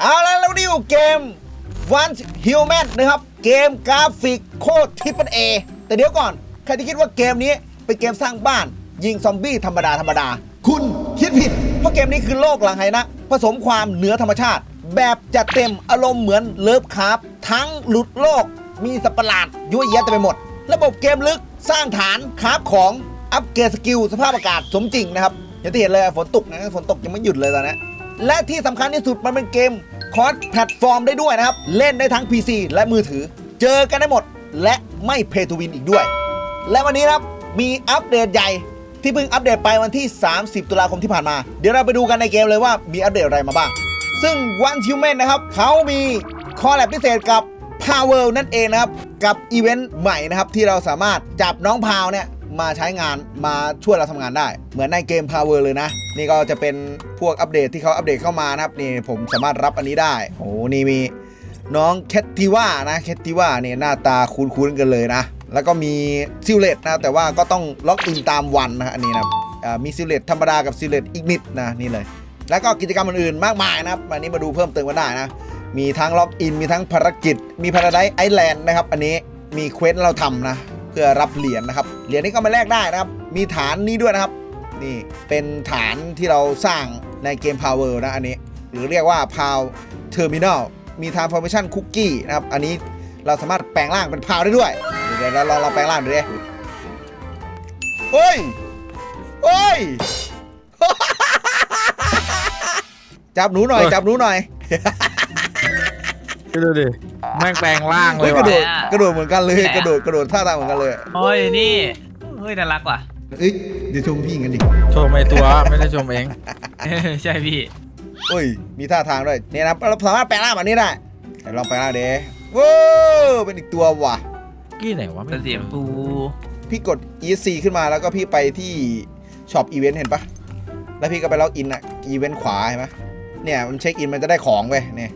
เอาล้วแล้วนี่อยู่เกม One Human นะครับ เกมกราฟิกโคตรทิปเปิลเอแต่เดี๋ยวก่อน ใครที่คิดว่าเกมนี้เป็นเกมสร้างบ้าน ยิงซอมบี้ธรรมดาธรรมดา คุณคิดผิด เพราะเกมนี้คือโลกหลังไหนะ ผสมความเหนือธรรมชาติ แบบจัดเต็มอารมณ์เหมือนเลิฟคราฟทั้งหลุดโลก มีสัตว์ประหลาดยั่วเยียเต็มไปหมด ระบบเกมลึกสร้างฐานคราฟของอัปเกรดสกิลสภาพอากาศสมจริงนะครับอย่างที่เห็นเลยฝนตกนะฝนตกยังไม่หยุดเลยตอนนี้ และที่สำคัญที่สุดมันเป็นเกมคอร์สแพลตฟอร์มได้ด้วยนะครับ เล่นได้ทั้ง PC และมือถือ เจอกันได้หมด และไม่เพย์ทูวินอีกด้วย และวันนี้ครับมีอัปเดตใหญ่ที่เพิ่งอัปเดตไปวันที่ 30 ตุลาคมที่ผ่านมา เดี๋ยวเราไปดูกันในเกมเลยว่ามีอัปเดตอะไรมาบ้าง ซึ่ง One Human นะครับเขามีคอลแลบพิเศษกับ Power นั่นเองนะครับ กับอีเวนต์ใหม่นะครับที่เราสามารถจับน้องพาวเนี่ย มาใช้งานมาช่วยเราทำงานได้ เหมือนในเกม Power เลยนะ นี่ก็จะเป็นพวกอัปเดตที่เขาอัปเดตเข้ามานะครับนี่ผมสามารถรับอันนี้ได้โอ้โหนี่มีน้องแคทติว่านะแคทติว่าเนี่ยหน้าตาคุ้นๆกันเลยนะ แล้วก็มีซิลเลตนะแต่ว่าก็ต้องล็อกอินตามวันนะอันนี้นะมีซิลเลตธรรมดากับซิลเลตอีกนิดนะนี่เลย แล้วก็กิจกรรมอื่นๆมากมายนะครับอันนี้มาดูเพิ่มเติมกันได้นะมีทั้งล็อกอินมีทั้งภารกิจ มีพาราไดไอแลนด์นะครับ อันนี้มีเควสเราทำนะ พื่อรับเหรียญนะครับ เหรียญนี้ก็มาแลกได้นะครับ มีฐานนี้ด้วยนะครับ นี่เป็นฐานที่เราสร้างในเกม Power นะอันนี้ หรือเรียกว่า Pow Terminal มี Transformation Cookie นะครับ อันนี้เราสามารถแปลงร่างเป็น Pow ได้ด้วย เดี๋ยวเราลองเราแปลงร่างดูดิเฮ้ยเฮ้ย จับหนูหน่อย จับหนูหน่อย ดูดิ แม่งแปลงร่างเลเฮ้ยยกระโดว่ะดกระโดดเหมือนกันเลยกระโดดกระโดดท่าทางเหมือนกันเลยโอ้ยนี่เฮ้ยน่ารักว่ะ เอ้ยเดี๋ยวชมพี่กันดิชมไอตัวไม่ได้ชมเอง ใช่พี่เอ้ยมีท่าทางด้วยเนี่ยนะเราสามารถแปลงร่างแบบนี้ได้เดี๋ยวลองแปลงร่างเด้ว้าวเป็นอีกตัวว่ะ กี้ไหนวะเป็นสีชมพูพี่กด ESC ขึ้นมาแล้วก็พี่ไปที่ช็อปอีเวนต์เห็นปะแล้วพี่ก็ไปล็อกอินอะอีเวนต์ขวาเห็นไหมเนี่ยมันเช็คอินมันจะได้ของไปเนี่ย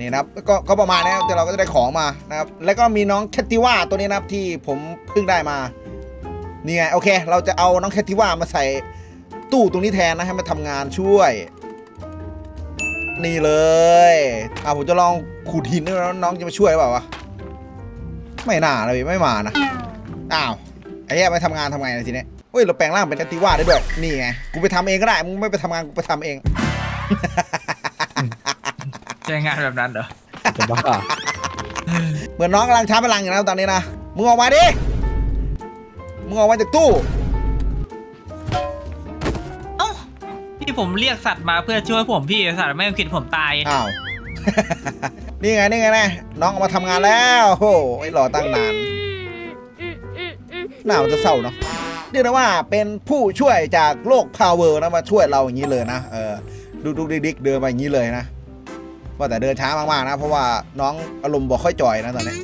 นี่นะครับก็ก็ประมาณนี้ครับแต่เราก็จะได้ของมานะครับแล้วก็มีน้องแคทติว่าตัวนี้นะครับที่ผมเพิ่งได้มานี่ไงโอเค เราจะเอาน้องแคทติว่ามาใส่ตู้ตรงนี้แทนนะให้มาทำงานช่วย นี่เลยอ่าผมจะลองขูดหินด้วยนะน้องจะมาช่วยหรือเปล่าวะไม่น่าเลยไม่มานะอ้าวไอ้แย่ไปทำงานทำไงนะทีเนี้ยเฮ้ยเราแปลงร่างเป็นแคทติว่าได้ด้วยนี่ไงกูไปทำเองก็ได้มึงไม่ไปทำงานกูไปทำเอง ใช้งานแบบนั้นเหรอจะบ้าเหมือนน้องกำลังช้าพลังอยู่นะตอนนี้นะมึงออกมาดิมึงออกมาจากตู้เอ้าพี่ผมเรียกสัตว์มาเพื่อช่วยผมพี่สัตว์ไม่คิดผมตายอ้าว นี่ไงนี่ไงนะน้องออกมาทำงานแล้วโอ้โหไอ้รอตั้งนานหน้ามันจะเศร้าเนาะเรียกได้ว่าเป็นผู้ช่วยจากโลกพาวเวอร์นะมาช่วยเราอย่างนี้เลยนะเออดูดูดิดิกเดินมาอย่างนี้เลยนะ ว่าแต่เดินช้ามากๆนะ เพราะว่าน้องอารมณ์บอกค่อยจ่อยนะตอนนี้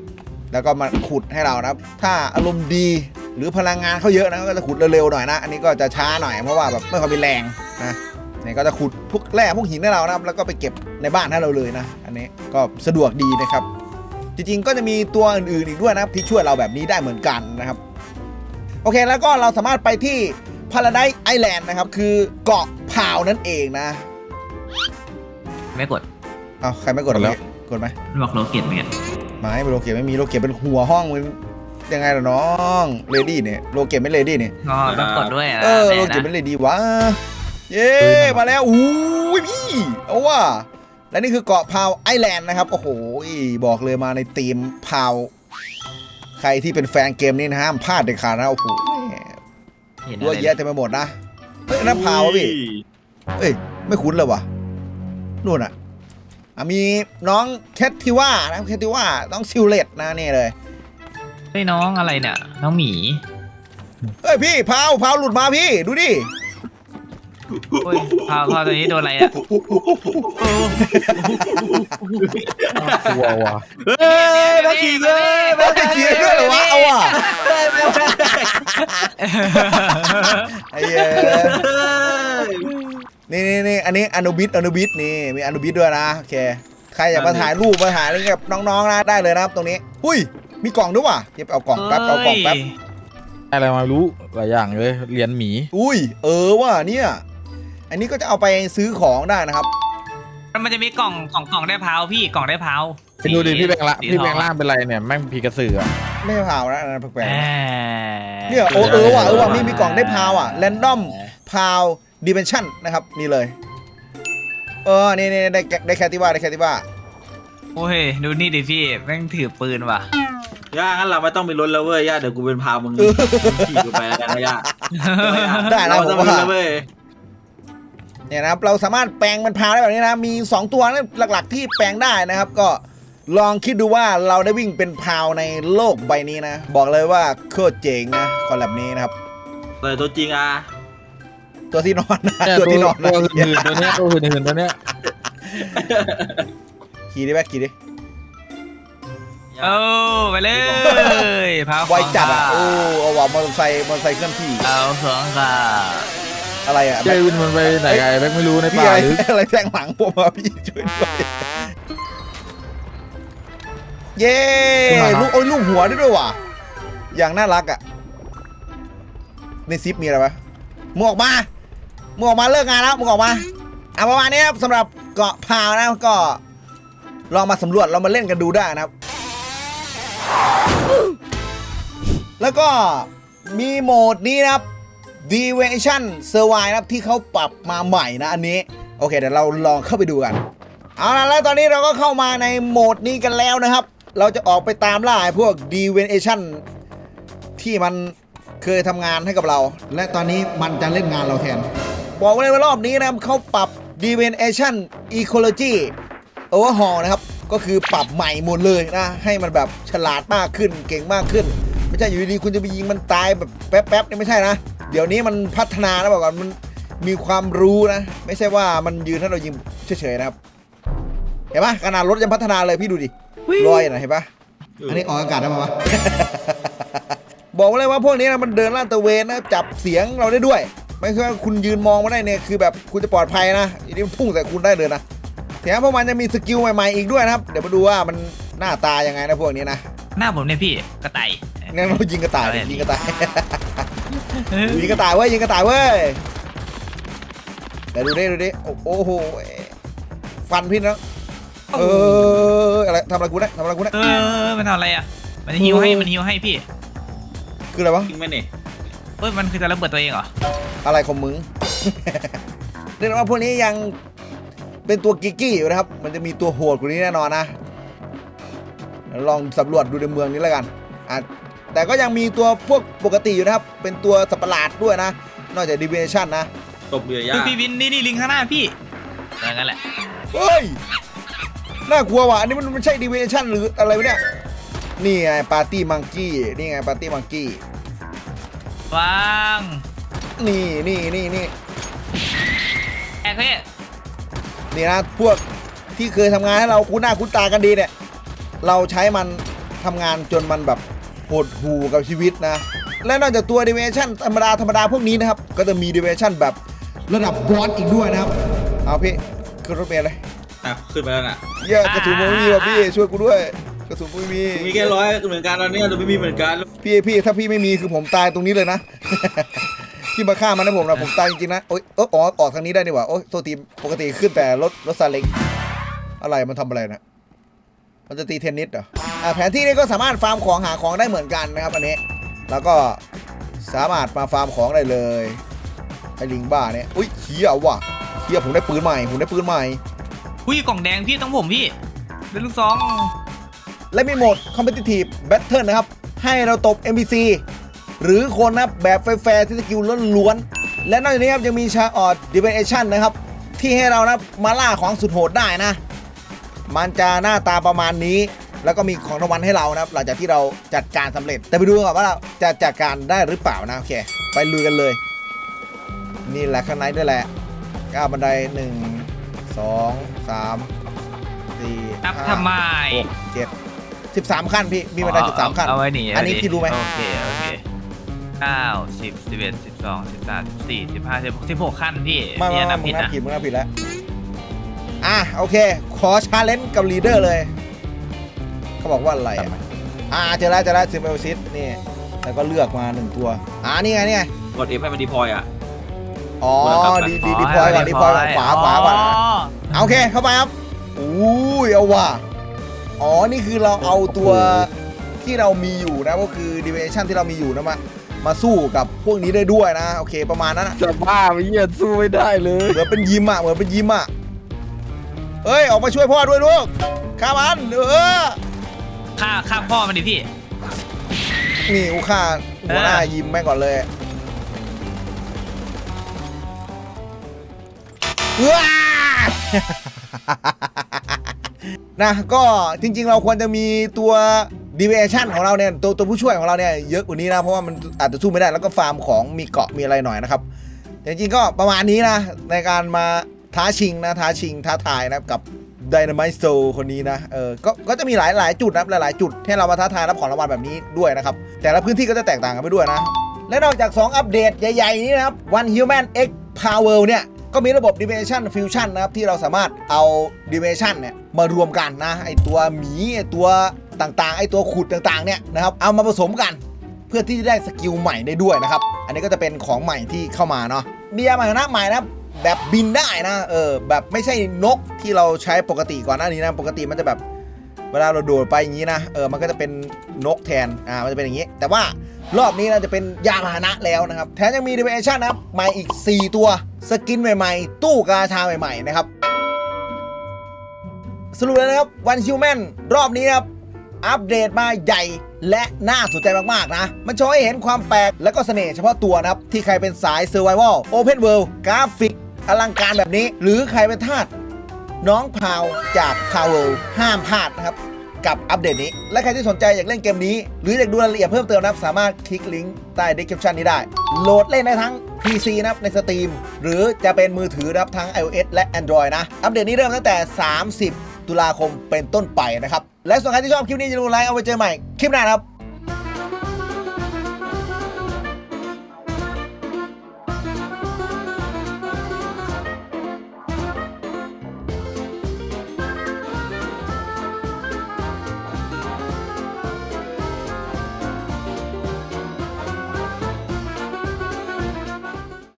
แล้วก็มาขุดให้เรานะถ้าอารมณ์ดีหรือพลังงานเขาเยอะนะก็จะขุดเร็วๆหน่อยนะ อันนี้ก็จะช้าหน่อยเพราะว่าแบบไม่ค่อยมีแรงนะเนี่ยก็จะขุดพวกแร่พวกหินให้เรานะครับ แล้วก็ไปเก็บในบ้านให้เราเลยนะ อันนี้ก็สะดวกดีนะครับ จริงๆก็จะมีตัวอื่นๆอีกด้วยนะครับที่ช่วยเราแบบนี้ได้เหมือนกันนะครับ โอเคแล้วก็เราสามารถไปที่พาราไดไอแลนด์นะครับ คือเกาะพาวนั่นเองนะ ไม่กด เอาใครไม่กดแล้วกดไหมบอกโลเกตเนี่ยไม่โลเกตไม่มีโลเกตเป็นหัวห้องมันยังไงล่ะน้องเลดี้เนี่ยโลเกตไม่เลดี้เนี่ยอ๋อต้องกดด้วยนะเออแน่โลเกตนะเป็นเลดี้วะเย้มาแล้วอู้ยพี่เอาว่าและนี่คือเกาะพาวไอแลนด์นะครับโอ้โหบอกเลยมาในทีมพาวใครที่เป็นแฟนเกมนี้นะห้ามพลาดเด็ดขาดนะโอ้โหแหมเห็นเยอะอะไรแยะเต็มไปหมดนะเฮ้ยนั่นพาวะพี่ เอ้ยไม่คุ้นเลยวะนู่นอะอะ มีน้องแคททิว่านะแคททิว่าน้องซิลเลตนะนี่เลยเฮ้ยน้องอะไรเนี่ยน้องหมีเฮ้ยพี่พาวพาวหลุดมาพี่ดูดิโอ้ยพาวพาวตัวนี้โดนอะไรอะกลัวว่ะเฮ้ยแม่กี่เลยเฮ้ยเกียร์ด้วยเหรอวะเอาอะไอ้เหี้ย นี่นี่นี่อันนี้อนุบิทอนุบิทนี่มีอนุบิทด้วยนะโอเคใครอยากมาถ่ายรูปมาถ่ายอะไรกับน้องๆนะได้เลยนะครับตรงนี้หุ้ยมีกล่องด้วยว่ะเดี๋ยวไปเอากล่องแป๊บเอากล่องแป๊บอะไรมารู้หลายอย่างเลยเรียนหมี อุ้ย เออว่ะเนี่ย อันนี้ก็จะเอาไปซื้อของได้นะครับแล้วมันจะมีกล่องของกล่องได้พาวพี่กล่องได้พาวไปดูดิพี่แบงค์ละสีพี่แบงค์ทอล่างเป็นไรเนี่ยแม่งพีกระสืออะไม่เผานะอันนั้นแปลกแหๆมเนี่ยโอ้เออว่ะเออว่ะมีมีกล่องได้พาวอะแรนดอมพาว ดิเมนชั่นนะครับนี่เลย เออนี่นี่ได้ได้แคติว่าได้แคติว่าโอ้ยดูนี่ดิพี่แม่งถือปืนว่ะย่างั้นเราไม่ต้องมีรถแล้วเว้ยย่าเดี๋ยวกูเป็นพามึงขี่กูไปแล้วกันนะย่าได้นะเราผต้อมงมีว่าแล้วเว้ยเนี่ยนะครับเราสามารถแปลงเป็นพาวได้แบบนี้นะ มี 2 ตัวนะหลักๆที่แปลงได้นะครับ ก็ลองคิดดูว่าเราได้วิ่งเป็นพาวในโลกใบนี้นะ บอกเลยว่าโคตรเจ๋งนะคอลแลบนี้นะครับแต่ตัวจริงอะ ตัวที่นอนนะเนี่ยตัตัววที่นอนนะตัวหื่นๆตัวเนี้ยตัวหื่นๆตัวเนี้ยขี่ดิแม่ขี่ดิโอ้ไปเลยพาวไวจัดอะโอ้เอาว่ะมอเตอร์ไซค์มอเตอร์ไซค์เคลื่อนที่เอาของค่ะอะไรอะเจวินมันไปไหนไงแบงค์ไม่รู้ในพี่ป่าอะไรหรืออะไรแทงหลังผมอะพี่ช่วยด้วยเย้ลูกโอ้ยลูกหัวได้ด้วยว่ะ อย่างน่ารักอะในซิปมีอะไรปะมึงออกมา มึงออกมาเลิกงานแล้วมึงออกมาเอาประมาณนี้ครับสำหรับเกาะพาวนะก็ลองมาสำรวจเรามาเล่นกันดูได้นะครับ แล้วก็มีโหมดนี้นะครับ Deviation Survive นะครับที่เขาปรับมาใหม่นะอันนี้ โอเคเดี๋ยวเราลองเข้าไปดูกัน เอาล่ะแล้วตอนนี้เราก็เข้ามาในโหมดนี้กันแล้วนะครับ เราจะออกไปตามล่าพวก Deviation ที่มันเคยทำงานให้กับเรา และตอนนี้มันจะเล่นงานเราแทน บอกไว้เลยว่ารอบนี้นะครับเขาปรับ Deviation Ecology Overhaul นะครับ ก็คือปรับใหม่หมดเลยนะ ให้มันแบบฉลาดมากขึ้นเก่งมากขึ้น ไม่ใช่อยู่ดีๆคุณจะไปยิงมันตายแบบแป๊บๆนี่ไม่ใช่นะ เดี๋ยวนี้มันพัฒนาแล้วบอกก่อนมันมีความรู้นะ ไม่ใช่ว่ามันยืนให้เรายิงเฉยๆนะครับ เห็นปะขนาดรถยังพัฒนาเลยพี่ดูดิลอยนะเห็นปะอันนี้ออกอากาศได้ไหมวะบอกไว้เลยว่าพวกนี้นะมันเดินลาดตระเวนนะจับเสียงเราได้ด้วย ไม่ใช่ว่าคุณยืนมองมาได้เนี่ยคือแบบคุณจะปลอดภัยนะอันนี้มันพุ่งใส่คุณได้เลยนะแถมพวกมันจะมีสกิลใหม่ๆอีกด้วยนะครับ เดี๋ยวมาดูว่ามันหน้าตายังไงนะพวกนี้นะหน้าผมเนี่ยพี่กระต่ายงั้นเรายิงกระต่ายดิเอาเลยยิงกระต่าย ยิงกระต่ายเว้ยยิงกระต่ายเว้ยเดี๋ยวดูดิดูดิโอ้โอ้โหฟันพี่นะเอออะไรทำอะไรกูเนี่ยทำอะไรกูเนี่ยเออมันทำอะไรอะ มันฮิวให้มันฮิวให้พี่ คืออะไรวะจริงไหมนี่เฮ้ยมันคือจะระเบิดตัวเองเหรอ อะไรของมึงเรียกได้ว่าพวกนี้ยังเป็นตัวกิกกี้อยู่นะครับ มันจะมีตัวโหดกว่านี้แน่นอนนะเดี๋ยวลองสำรวจดูในเมืองนี้แล้วกันอะแต่ก็ยังมีตัวพวกปกติอยู่นะครับ เป็นตัวสัตว์ประหลาดด้วยนะ นอกจากดิเวชั่นนะ ตบเรือเฮ้ย่ายพี่วินนี่นี่ลิงข้างหน้าพี่เอองั้นแหละเฮ้ย น่ากลัวว่ะ อันนี้มันมันใช่ดิเวชั่นหรืออะไรวะเนี่ย นี่ไงปาร์ตี้มังกี้ นี่ไงปาร์ตี้มังกี้วาง นี่นี่นี่นี่แอกพี่นี่นะพวกที่เคยทำงานให้เราคุ้นหน้าคุ้นตากันดีเนี่ย เราใช้มันทำงานจนมันแบบโหดหูกับชีวิตนะ และนอกจากตัวดิเวชั่นธรรมดาธรรมดาพวกนี้นะครับ ก็จะมีดิเวชั่นแบบระดับบอสอีกด้วยนะครับ เอาพี่ขึ้นรถเมล์เลยอะขึ้นไปแล้วน่ะเหี้ยกระสุนผมไม่มีว่ะพี่ช่วยกูด้วย กระสุนกูไม่มี มีแค่ร้อยเหมือนกันตอนนี้เราไม่มีเหมือนกันพี่พี่ถ้าพี่ไม่มีคือผมตายตรงนี้เลยนะ พี่มาฆ่ามันนะผมนะผมตายจริงๆนะโอ๊ยเอออ๋อออกทางนี้ได้นี่หว่าโอ๊ยโทษทีปกติขึ้นแต่รถรถซาเล้งอะไรมันทำอะไรนะมันจะตีเทนนิสเหรออ่าแผนที่นี้ก็สามารถฟาร์มของหาของได้เหมือนกันนะครับอันนี้ แล้วก็สามารถมาฟาร์มของได้เลยไอ้ลิงบ้าเนี่ยอุ้ยเฮียว่ะเฮียผมได้ปืนใหม่ผมได้ปืนใหม่อุ้ยกล่องแดงพี่ต้องผมพี่เป็นลูกซองและมีโหมด Competitive Battle นะครับ ให้เราตบ NPC หรือคนนะครับแบบแฟร์ๆที่สกิลล้วนๆและนอกจากนี้ครับยังมีชาออด Divination นะครับ ที่ให้เรานะมาล่าของสุดโหดได้นะ มันจะหน้าตาประมาณนี้ แล้วก็มีของรางวัลให้เรานะครับ หลังจากที่เราจัดการสำเร็จ แต่ไปดูกันก่อนว่าเราจะจัดการได้หรือเปล่านะโอเค ไปลุยกันเลย นี่แหละข้างในด้วยแหละก้าวบันไดหนึ่งสองสามสี่นับห้าทำไมหกเจ็ดสิบสามขั้นพี่มีบันไดสิบสามขั้นเอาไว้หนีอันนี้พี่รู้ไหมโอเคโอเค เก้าสิบสิบเอ็ดสิบสองสิบสามสิบสี่สิบห้าสิบหกสิบหกขั้นพี่ไม่เนี่ไม่ยไม่นับมึผิงดนับนะผิดมึงนับผิดแล้ว อะโอเค ขอชาเลนจ์กับลีดเดอร์เลย เขาบอกว่าอะไรอะอ่าเจอแล้วเจอแล้วซิมเบลซิสนี่ แล้วก็เลือกมาหนึ่งตัว อ่านี่ไงนี่ไง กดเอฟให้มันดีพอยอะ อ๋อกูแล้วกลับไปดีดีดีพอยก่อนดีพอยก่อนขวาขวาก่อนอ๋อโอเคเข้าไปครับอุ้ยเอาว่ะอ๋อนี่คือเราเอาตัวที่เรามีอยู่นะก็คือดิเวชั่นที่เรามีอยู่นะมา มาสู้กับพวกนี้ได้ด้วยนะ โอเคประมาณนั้นนะจะบ้าไปเหี้ยสู้ไม่ได้เลยเหมือนเป็นยิมอะเหมือนเป็นยิมอะเอ้ยออกมาช่วยพ่อด้วยลูกข้ามันเออฆ่าฆ่าพ่อมันดิพี่ นี่กูฆ่าหัวหน้ายิมแม่งก่อนเลยว้า นะก็จริงๆเราควรจะมีตัว deviation ของเราเนี่ยตัวตัวผู้ช่วยของเราเนี่ยเยอะกว่านี้นะ เพราะว่ามันอาจจะสู้ไม่ได้แล้วก็ฟาร์มของมีเกาะมีอะไรหน่อยนะครับแต่จริงๆก็ประมาณนี้นะ ในการมาท้าชิงนะท้าชิงท้าทายนะกับ Dynamite Soul คนนี้นะเออก็ก็จะมีหลายหลายจุดนะหลาย ๆ จุดให้เรามาท้าทายรับของรางวัลแบบนี้ด้วยนะครับ แต่ละพื้นที่ก็จะแตกต่างกันไปด้วยนะ และนอกจาก 2 อัปเดตใหญ่ ๆ นี้นะครับ One Human X Power เนี่ยก็มีระบบ Dimension Fusion นะครับ ที่เราสามารถเอา Dimension เนี่ยมารวมกันนะไอตัวหมีไอตัว ต่างๆไอตัวขุดต่างๆเนี่ยนะครับเอามาผสมกัน เพื่อที่จะได้สกิลใหม่ได้ด้วยนะครับ อันนี้ก็จะเป็นของใหม่ที่เข้ามาเนาะมียามาหนะใหม่นะแบบบินได้นะเออแบบไม่ใช่นกที่เราใช้ปกติก่อนหน้านี้นะปกติมันจะแบบเวลาเราโดดไปอย่างนี้นะเออมันก็จะเป็นนกแทนอ่ามันจะเป็นอย่างนี้ แต่ว่ารอบนี้เราจะเป็นยานพาหนะแล้วนะครับแถมยังมีดิเมชั่นนะครับใหม่อีก 4 ตัวสกินใหม่ๆ ตู้กาชาใหม่ๆนะครับสรุปเลยนะครับวันฮิวแมนรอบนี้นะครับ อัปเดตมาใหญ่และน่าสนใจมากๆนะ มันโชว์ให้เห็นความแปลกและก็เสน่ห์เฉพาะตัวนะครับ ที่ใครเป็นสาย Survival Open World กราฟิก อลังการแบบนี้ หรือใครเป็นทาสน้องพาวจากพาวเวลห้ามพลาดนะครับกับอัปเดตนี้ และใครที่สนใจอยากเล่นเกมนี้ หรืออยากดูรายละเอียดเพิ่มเติมนะครับ สามารถคลิกลิงก์ใต้ description นี้ได้ โหลดเล่นได้ทั้ง PC นะครับในสตรีมหรือจะเป็นมือถือนะครับทั้ง iOS และ Android นะ อัปเดตนี้เริ่มตั้งแต่ 30 ตุลาคมเป็นต้นไปนะครับ และส่วนใครที่ชอบคลิปนี้อย่าลืมไลค์เอาไว้เจอใหม่คลิปหน้าครับ